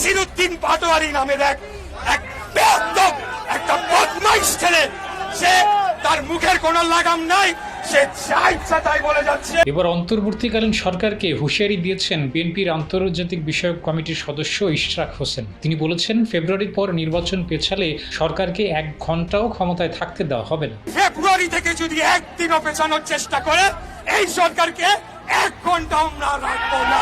নাসির উদ্দিন পাটোয়ারি নামের এক এক বেয়াদব, একটা বদমাইশ ছেলে। সে তার মুখের কোনো লাগাম নাই সে তাই বলে যাচ্ছে। এবার অন্তর্বর্তীকালীন সরকারকে হুঁশিয়ারি দিয়েছেন বিএনপির আন্তর্জাতিক বিষয়ক কমিটির সদস্য ইশরাক হোসেন। তিনি বলেছেন ফেব্রুয়ারির পর নির্বাচন পেছালে সরকারকে এক ঘন্টাও ক্ষমতায় থাকতে দেওয়া হবে না। ফেব্রুয়ারি থেকে যদি একদিনও পেছানোর চেষ্টা করে এই সরকারকে এক ঘণ্টা আমরা রাখব না।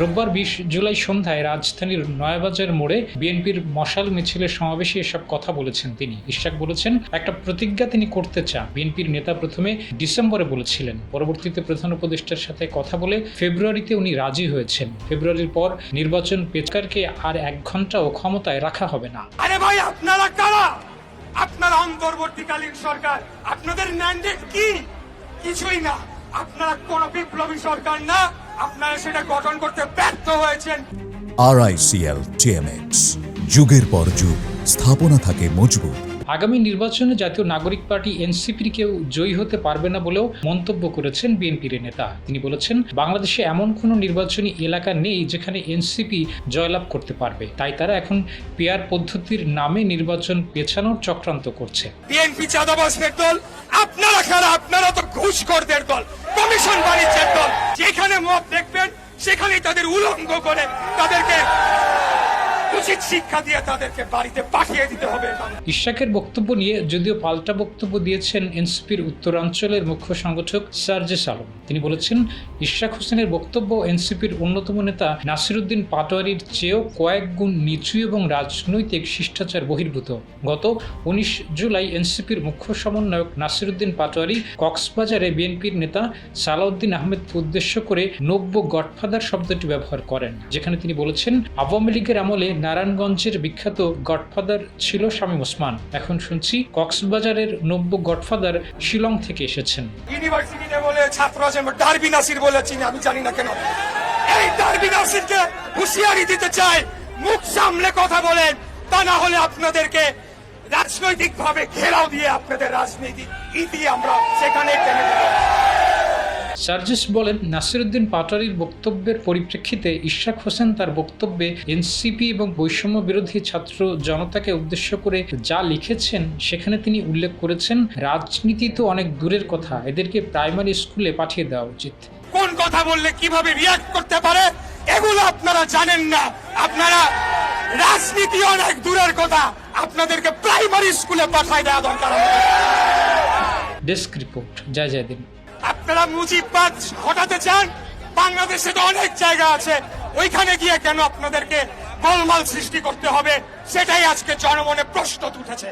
রোববার বিশ জুলাই সন্ধ্যায় রাজধানীর নয়াবাজার মোড়ে বিএনপির মশাল মিছিলের সমাবেশে এসব কথা বলেছেন তিনি। ইশাক বলেছেন, একটা প্রতিজ্ঞা তিনি করতে চান। বিএনপির নেতা প্রথমে ডিসেম্বরে বলেছিলেন। পরবর্তীতে প্রধান উপদেষ্টার সাথে কথা বলে ফেব্রুয়ারিতে উনি রাজি হয়েছেন। ফেব্রুয়ারির পর নির্বাচন পেচকারকে আর এক ঘন্টাও ক্ষমতায় রাখা হবে না। আরে ভাই, আপনারা কারা? আপনারা অন্তর্বর্তীকালীন সরকার। আপনাদের ম্যান্ডেট কি? কিছুই না। আপনারা কোন বিপ্লবী সরকার না। আপনারা সেটা গঠন করতে ব্যর্থ হয়েছেন। আরআইসিএল টিএমএক্স যুগের পর যুগ স্থাপনা থাকে মজবুত। আগামী নির্বাচনে জাতীয় নাগরিক পার্টি এনসিপির কেউ জয়ী হতে পারবে না বলেও মন্তব্য করেছেন বিএনপির নেতা। তিনি বলেছেন বাংলাদেশে এমন কোনো নির্বাচনী এলাকা নেই যেখানে এনসিপি জয়লাভ করতে পারবে। তাই তারা এখন পেয়ার পদ্ধতির নামে নির্বাচন পেছানোর চক্রান্ত করছে। বিএনপি চাঁদাবাসের দল আপনারা কারা আপনারা তো ঘুষখোরদের দল। কমিশন বাণিজ্যের দল। যেখানে মত দেখবেন সেখানেই তাদের উলঙ্গ করে তাদেরকে উচিত ইশাকের বক্তব্য নিয়ে যদিও পাল্টা বক্তব্য দিয়েছেন এনসিপির উত্তরাঞ্চলের মুখ্য সংগঠক সার্জেস আলম তিনি বলেছেন, ইশাক হোসেনের বক্তব্য এনসিপির অন্যতম নেতা নাসিরুদ্দিন পাটোয়ারির চেয়েও কয়েক গুণ নিচু এবং রাজনৈতিক শিষ্টাচার বহির্ভূত। গত উনিশ জুলাই এনসিপির মুখ্য সমন্বয়ক নাসিরুদ্দিন পাটোয়ারি কক্সবাজারে বিএনপির নেতা সালাউদ্দিন আহমেদকে উদ্দেশ্য করে নব্য গডফাদার শব্দটি ব্যবহার করেন। যেখানে তিনি বলেছেন, আওয়ামী লীগের আমলে নারায়ণগঞ্জের বিখ্যাত গডফাদার ছিল শামীম ওসমান। এখন শুনছি কক্সবাজারের নব্য গডফাদার শিলং থেকে এসেছেন। ইউনিভার্সিটিতে বলে ছাত্র আছে ডারবি নাসির বলে চিনি, আমি জানি না কেন। এই ডারবি নাসিরকে হুঁশিয়ারি দিতে চাই, মুখ সামলে কথা বলেন, তা না হলে আপনাদেরকে রাজনৈতিক ভাবে ঘেরাও দিয়ে আপনাদের রাজনীতি ইতি আমরা সেখানে টেনে সার্জিস বলেন নাসিরুদ্দিন পাটারির বক্তব্যের পরিপ্রেক্ষিতে ইশাক হোসেন তার বক্তব্যে এনসিপি এবং বৈষম্য বিরোধী ছাত্র জনতাকে উদ্দেশ্য করে যা লিখেছেন সেখানে তিনি উল্লেখ করেছেন রাজনীতি তো অনেক দূরের কথা এদেরকে প্রাইমারি স্কুলে পাঠিয়ে দেওয়া উচিত। কোন কথা বললে কীভাবে রিয়াক্ট করতে পারে? এগুলো আপনারা জানেন না। আপনারা রাজনীতি অনেক দূরের কথা আপনাদেরকে প্রাইমারি স্কুলে পাঠাই দেওয়া দরকার। ডেস্ক রিপোর্ট জয় জয় দিন আপনারা মুজিববাদ ঘটাতে চান? বাংলাদেশে তো অনেক জায়গা আছে। ওইখানে গিয়ে কেন আপনাদেরকে গোলমাল সৃষ্টি করতে হবে? সেটাই আজকে জনমনে প্রশ্ন উঠেছে